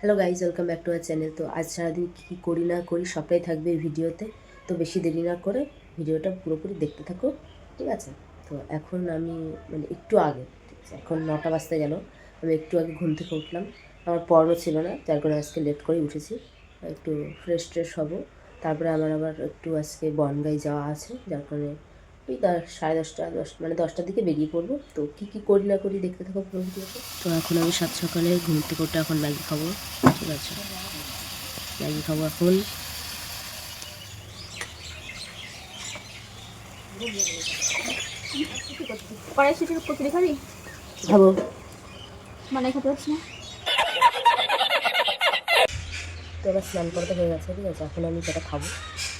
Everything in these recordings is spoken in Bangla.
Hello guys welcome back to our channel তো আজ সারাদিন কী করি না করি সবটাই থাকবে এই ভিডিওতে। তো বেশি দেরি না করে ভিডিওটা পুরোপুরি দেখতে থাকো, ঠিক আছে? তো এখন আমি মানে একটু আগে এখন নটা বাজতে গেল, আমি একটু আগে ঘুম থেকে উঠলাম। আমার পড়ানো ছিল না, যার কারণে আজকে লেট করে উঠেছি। একটু ফ্রেশ ট্রেশ হব। তারপরে আমার আবার একটু আজকে বনগাই যাওয়া আছে, যার কারণে ওই দশ সাড়ে দশটা দশ মানে দশটার দিকে বেরিয়ে পড়ব। তো কী কী করি না করি দেখতে থাকো পুরো ভিডিওতে। তো এখন আমি সাত সকালে ঘুম থেকে উঠে এখন ম্যাগি খাব ঠিক আছে? ম্যাগি খাব এখন। কড়াইশুটির কচুরি খাবি? খাব। মানে খেতে পারছি না। তো এবার স্নান করতে হয়ে গেছে ঠিক আছে? এখন আমি সেটা খাব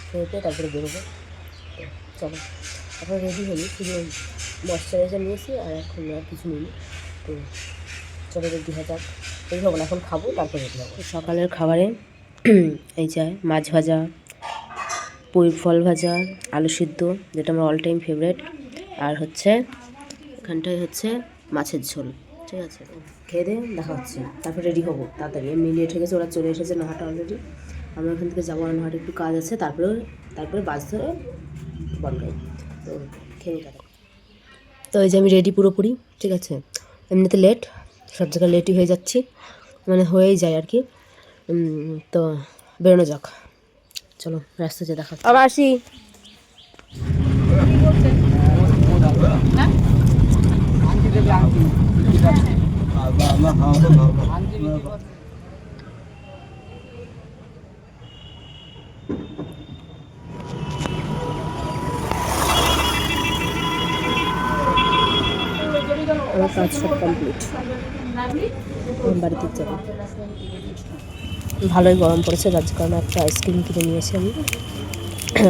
খেয়ে তারপরে বেরোবো। তো চলো। এখন রেডি হলি, শুধু ময়শ্চারাইজার নিয়েছি আর এখন আর কিছু নিই। তো চলো রেডি হয়ে যাক। রেডি হব না, এখন খাব, তারপর রেডি হব। সকালের খাবারে এই যায় মাছ ভাজা, পুঁই ফল ভাজা, আলু সিদ্ধ, যেটা আমার অল টাইম ফেভারেট আর হচ্ছে এখানটায় হচ্ছে মাছের ঝোল, ঠিক আছে? খেয়ে দিয়ে দেখা হচ্ছে। তারপর রেডি হব, তাড়াতাড়ি। এমনি লেট হয়ে গেছে, ওরা চলে এসেছে নহাটা অলরেডি আমরা ওখান থেকে যাব নহাটা একটু কাজ আছে তারপরে তারপরে বাস ধরে বনগাই তো খেয়ে তারা তো এই যে আমি রেডি পুরোপুরি ঠিক আছে? এমনিতে লেট সব জায়গায় লেটই হয়ে যাচ্ছি। মানে হয়েই যায় আর কি। তো বেরোনো যাক। চলো রাস্তা যে দেখা আবার আসি। আমার কাজ সব কমপ্লিট বাড়িতে যাব ভালোই গরম পড়েছে, যার কারণে একটা আইসক্রিম কিনে নিয়েছি আমি।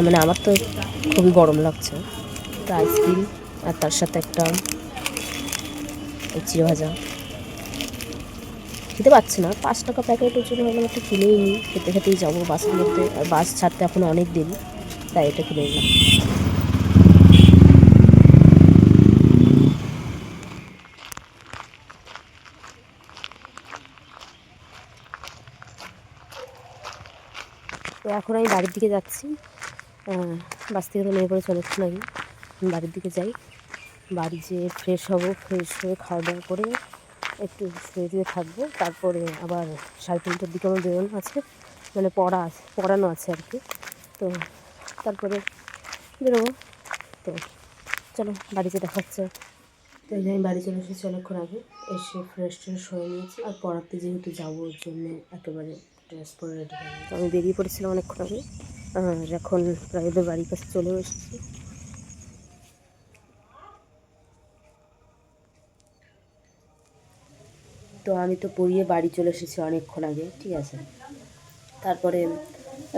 মানে আমার তো খুবই গরম লাগছে। একটা আইসক্রিম আর তার সাথে একটা চিড়ে ভাজা। খেতে পাচ্ছি না। পাঁচ টাকা প্যাকেটের জন্য একটা কিনেই নিই। খেতে খেতেই যাব। মধ্যে আর বাস ছাড়তে এখন অনেক দিন তাই এটা কিনে নিলাম। তো এখন আমি বাড়ির দিকে যাচ্ছি। বাস থেকে তো নেমে পড়েছি অনেকক্ষণ আগে আমি। বাড়ির দিকে যাই। বাড়ি যেয়ে ফ্রেশ হব ফ্রেশ হয়ে খাওয়া দাওয়া করে একটু শুয়ে দিয়ে থাকব। তারপরে আবার সাড়ে তিনটার দিকে আমার বেরোনো আছে। মানে পড়া আছে, পড়ানো আছে আর কি। তো তারপরে বেরোবো। তো চলো বাড়িতে দেখা হচ্ছে। তো এই আমি বাড়ি চলে এসেছি অনেকক্ষণ আগে। এসে ফ্রেশ ট্রেশ হয়ে নিয়েছি। আর পড়াতে যেহেতু যাব ওর জন্য একেবারে ড্রেস পরে রেডি তো আমি বেরিয়ে পড়েছিলাম অনেকক্ষণ আগে। আর এখন প্রায় ওদের বাড়ির কাছে চলেও এসেছি। তো আমি তো পড়িয়ে বাড়ি চলে এসেছি অনেকক্ষণ আগে ঠিক আছে? তারপরে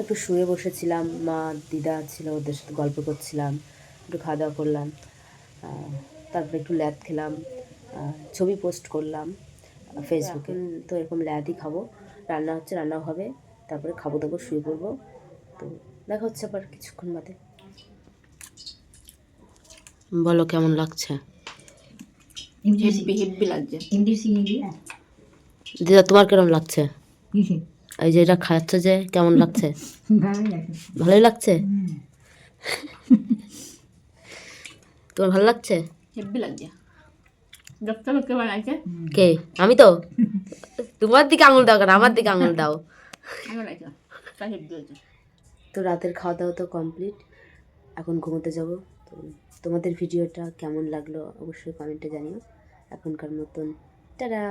একটু শুয়ে বসেছিলাম মা দিদা ছিল ওদের সাথে গল্প করছিলাম একটু খাওয়া দাওয়া করলাম তারপরে একটু ল্যাদ খেলাম ছবি পোস্ট করলাম ফেসবুকে তো এরকম ল্যাদই খাব। রান্না হচ্ছে রান্নাও হবে। তারপরে খাব দাবো শুয়ে পড়ব। তো দেখা হচ্ছে আবার কিছুক্ষণ বাদে। বলো কেমন লাগছে? হেব্বি হেব্বি লাগছে। দিদা তোমার কেমন লাগছে? এই যে এটা খাচ্ছে যে কেমন লাগছে? ভালোই লাগছে। তোমার ভালো লাগছে? হেব্বি লাগছে। ডক্টর লোককে বানাইছে কে? আমি তো? তোমার দিকে আঙুল দাও কেন? আমার দিকে আঙুল দাও। তো রাতের খাওয়া দাওয়া তো কমপ্লিট। এখন ঘুমোতে যাব। তো তোমাদের ভিডিওটা কেমন লাগল অবশ্যই কমেন্টে জানিও। এখনকার মতন টাটা!